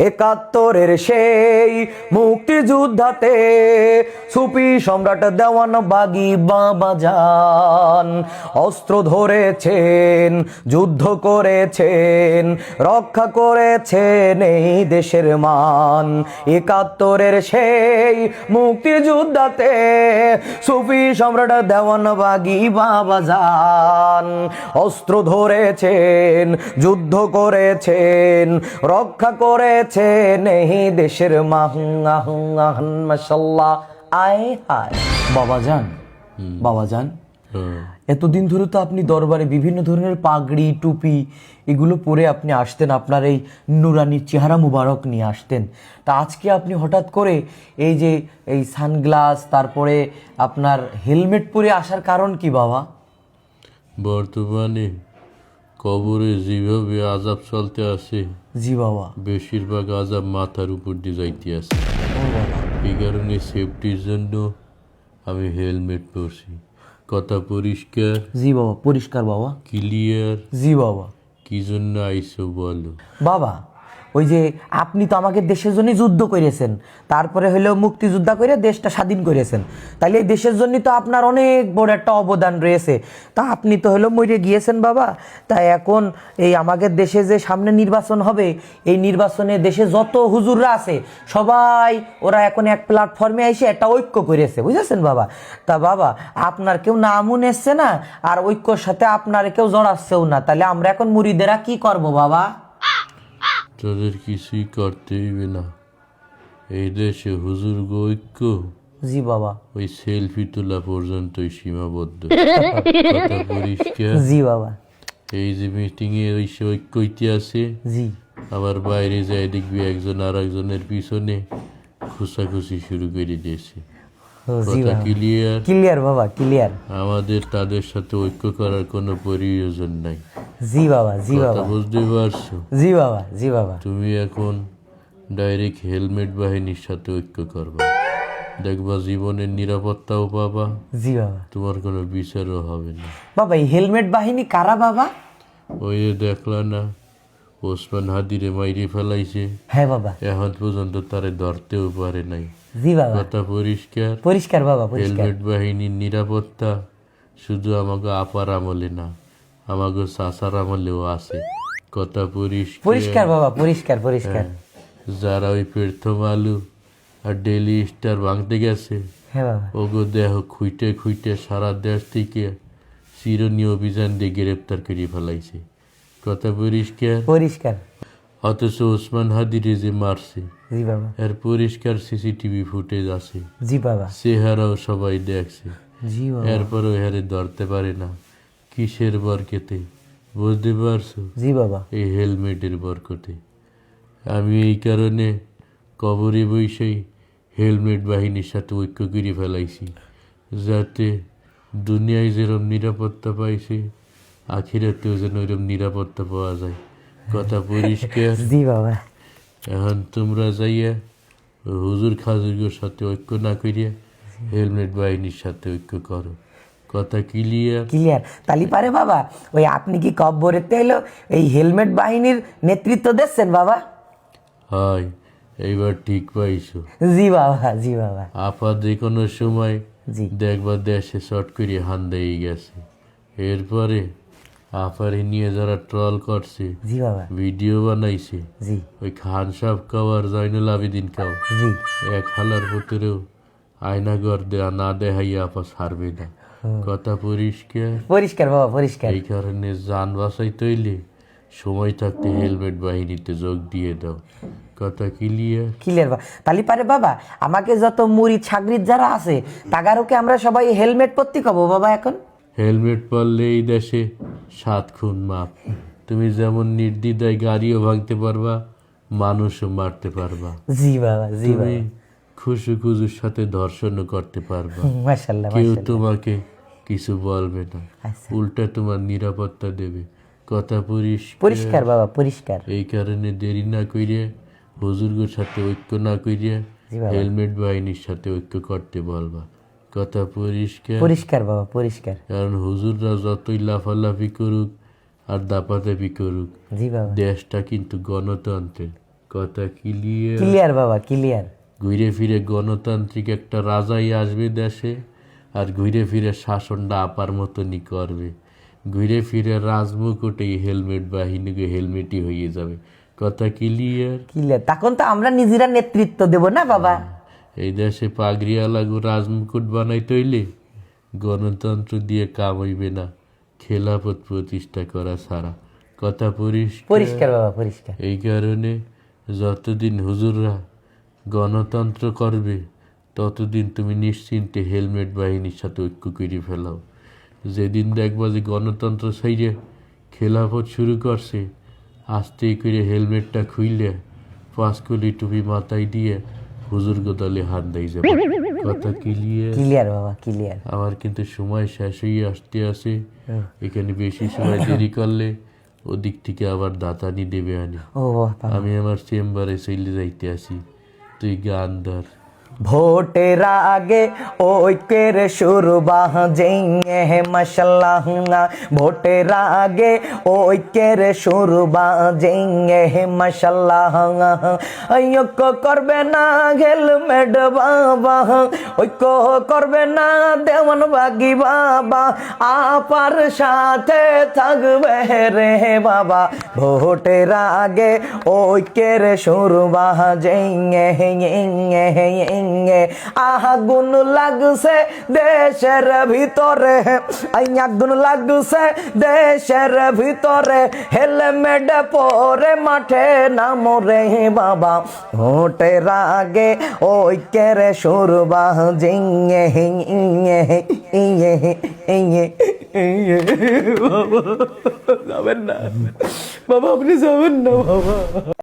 একাত্তরের সেই মুক্তিযুদ্ধাতে সুপি সম্রাট দেওয়ান বাগি বাবা যান। অস্ত্র ধরেছেন, যুদ্ধ করেছেন, রক্ষা করেছেন এই দেশের মান। একাত্তরের সেই মুক্তিযুদ্ধাতে সুফি সম্রাট দেওয়ান বাগি বাবা যান। অস্ত্র ধরেছেন, যুদ্ধ করেছেন, রক্ষা করেছেন এই দেশের মাসাল্লাহ আয় হায়। বাবা যান বাবা যান। এতদিন ধরে তো আপনি দরবারে বিভিন্ন ধরনের পাগড়ি টুপি এগুলো পরে আপনি আসতেন আপনার এই নুরানি চেহারা মুবারক নিয়ে আসতেন। তা আজকে আপনি হঠাৎ করে এই যে এই সানগ্লাস তারপরে আপনার হেলমেট পরে আসার কারণ কি বাবা? বর্তমানে কবরে যেভাবে আজাব চলতে আসে জি বাবা। বেশিরভাগ আজাব মাথার উপর দিয়ে যাইতে আছে। বাবা। এই কারণে সেফটির জন্য আমি হেলমেট পরছি। কথা পরিষ্কার? জি বাবা পরিষ্কার বাবা। ক্লিয়ার জি বাবা। কি জন্য আইসো বলো? বাবা ওই যে আপনি তো আমাকে দেশের জন্য যুদ্ধ করেছেন। তারপরে হলেও মুক্তিযোদ্ধা করে দেশটা স্বাধীন করেছেন। তাহলে এই দেশের জন্য তো আপনার অনেক বড় একটা অবদান রয়েছে। তা আপনি তো হলো মরে গিয়েছেন বাবা। তাই এখন এই আমাদের দেশে যে সামনে নির্বাচন হবে, এই নির্বাচনে দেশে যত হুজুররা আছে, সবাই ওরা এখন এক প্ল্যাটফর্মে এসে একটা ঐক্য করেছে। বুঝেছেন বাবা? তা বাবা, আপনার কেউ নামুন এসছে না, আর ঐক্যর সাথে আপনার কেউ জড়াচ্ছেও না। তাহলে আমরা এখন মুড়িদেরা কি করব বাবা? তোদের কিছুই করতে হইবে না। এই দেশে হুজুর ঐক্য। জি বাবা। ওই সেলফি তোলা পর্যন্তই সীমাবদ্ধ। কথা পরিষ্কার জি বাবা। এই যে মিটিং এ ওই ঐক্য আছে। জি। আবার বাইরে যায় দেখবি একজন আর একজনের পিছনে খুসাখুসি শুরু করে দিয়েছে। কথা ক্লিয়ার ক্লিয়ার বাবা ক্লিয়ার আমাদের তাদের সাথে ঐক্য করার কোনো প্রয়োজন নাই। জি বাবা জি বাবা। বুঝতে পারছ? জি বাবা জি বাবা। তুমি এখন ডাইরেক্ট হেলমেট বাহিনীর সাথে ঐক্য করবা। দেখবা জীবনের নিরাপত্তাও পাবা। জি বাবা। তোমার কোনো বিচারও হবে না। বাবা এই হেলমেট বাহিনী কারা বাবা? ওই দেখলা না ওসমান হাদিরে মাইরে ফেলাইছে। হ্যাঁ বাবা। এখন পর্যন্ত তারে ধরতেও পারে নাই। জি বাবা। কথা পরিষ্কার। পরিষ্কার বাবা হেলমেট বাহিনীর নিরাপত্তা শুধু আমাকে আপার আমলে না আমাকে সাসার আমলেও আছে। কথা পরিষ্কার। পরিষ্কার বাবা পরিষ্কার পরিষ্কার। যারা ওই প্রথম আলু আর ডেলি স্টার ভাঙতে গেছে হ্যাঁ ওগো দেহ খুইটে খুইটে সারা দেশ থেকে চিরনি অভিযান দিয়ে গ্রেপ্তার করে ফেলাইছে। কথা পরিষ্কার। পরিষ্কার। অথচ ওসমান হাদিরে যে মারছে। জি বাবা। এর পরিষ্কার সিসিটিভি ফুটেজ আছে। জি বাবা। চেহারাও সবাই দেখছে। জি বাবা। এরপরও হারে ধরতে পারে না। কিসের বরকেতে? বুঝতে পারছ? জি বাবা। এই হেলমেটের বরকতে। আমি এই কারণে কবরে বৈশাই হেলমেট বাহিনীর সাথে ঐক্য করে ফেলাইছি যাতে দুনিয়ায় যেরকম নিরাপত্তা পাইছে আখিরাতেও যেন ওইরকম নিরাপত্তা পাওয়া যায়। কথা পরিষ্কার। জি বাবা। এখন তোমরা যাইয়া হুজুর খাজুরগুর সাথে ঐক্য না করিয়া হেলমেট বাহিনীর সাথে ঐক্য করো। কথা ক্লিয়ার ক্লিয়ার তালি পারে বাবা ওই আপনি কি কব্বরেতে এলো এই হেলমেট বাহিনীর নেতৃত্ব দিচ্ছেন বাবা? হয় এইবার ঠিক পাইছো। জি বাবা জি বাবা। আপা যে কোনো সময় দেখবার দেখবা দেশে শর্ট করে হান দিয়ে গেছে। এরপরে আপারে নিয়ে যারা ট্রল করছে জি বাবা। ভিডিও বানাইছে জি। ওই খান সাহ কাও আর জয়নুল আবেদিন কাও জি। এক হালার দেয়া না দেখাইয়া আপা ছাড়বে না। কথা পরিষ্কার? পরিষ্কার বাবা পরিষ্কার। এই কারণে যান বাসাই তৈলে সময় থাকতে হেলমেট বাহিনীতে যোগ দিয়ে দাও। কথা ক্লিয়ার ক্লিয়ার বা তালি পারে বাবা আমাকে যত মুড়ি ছাগরির যারা আছে তাগারোকে আমরা সবাই হেলমেট পরতে কবো বাবা এখন? হেলমেট পরলে এই দেশে সাত খুন মাপ। তুমি যেমন নির্দ্বিধায় গাড়িও ভাঙতে পারবা মানুষও মারতে পারবা। জি বাবা জি তুমি বাবা। খুশু খুজুর সাথে ধর্ষণও করতে পারবা। কেউ তোমাকে কিছু বলবে না। আচ্ছা। উল্টা তোমার নিরাপত্তা দেবে। কথা পরিষ্কার। বাবা পরিষ্কার। এই কারণে দেরি না করিয়ে হুজুরগুর সাথে ঐক্য না করিয়ে হেলমেট বাহিনীর সাথে ঐক্য করতে বলবা। কথা পরিষ্কার। পরিষ্কার বাবা পরিষ্কার। কারণ হুজুররা যতই লাফালাফি করুক আর দাপাদাপি করুক জি বাবা। দেশটা কিন্তু গণতন্ত্রের। কথা ক্লিয়ার ক্লিয়ার বাবা ক্লিয়ার ঘুরে ফিরে গণতান্ত্রিক একটা রাজাই আসবে দেশে আর ঘুরে ফিরে শাসনটা আপার মতনই করবে। ঘুরে ফিরে রাজমুকুটেই হেলমেট বাহিনীকে হেলমেটই হয়ে যাবে। কথা ক্লিয়ার ক্লিয়ার তখন তো আমরা নিজেরা নেতৃত্ব দেব না বাবা? এই দেশে পাগড়িয়ালাগু রাজমুকুট বানাইতে হইলে গণতন্ত্র দিয়ে কাম হইবে না খেলাফত প্রতিষ্ঠা করা ছাড়া। কথা পরিষ্কার? পরিষ্কার বাবা পরিষ্কার। এই কারণে যতদিন হুজুররা গণতন্ত্র করবে ততদিন তুমি নিশ্চিন্তে হেলমেট বাহিনীর সাথে ঐক্য করে ফেলাও। যেদিন দেখবা যে গণতন্ত্র সাইডে খেলাফত শুরু করছে আস্তে করে হেলমেটটা খুইলে পাঁচকলি টুপি মাথায় দিয়ে হুজুর তাহলে হাত দেই যাবে কথা ক্লিয়ার ক্লিয়ার বাবা ক্লিয়ার আমার কিন্তু সময় শেষ হয়ে আসতে আসে। এখানে বেশি সময় দেরি করলে ওদিক থেকে আবার দাতানি দেবে আনি। আমি আমার চেম্বারে চলে যাইতে আসি। তুই গান ধর। ভোটের আগে ঐক্যের শুরু বাজেঙ্গে মশাল্লাহ ভোটের আগে ঐক্যের শুরু বাজেঙ্গে মশাল্লাহ ঐক্য করবে না হেলমেট বাবা। ঐক্য করবে না দেওয়ান বাগি বাবা। আপার সাথে থাকবে রে বাবা। ভোটের আগে ঐক্যের শুরু বাজেঙ্গে আগুন লাগছে দেশের ভিতরে। আগুন লাগছে দেশের ভিতরে। হেলমেট পরে মাঠে নামরে বাবা। ভোটের আগে ঐক্যের সুরবা জিঙে যাবেন না। বাবা, আপনি যাবেন না, বাবা।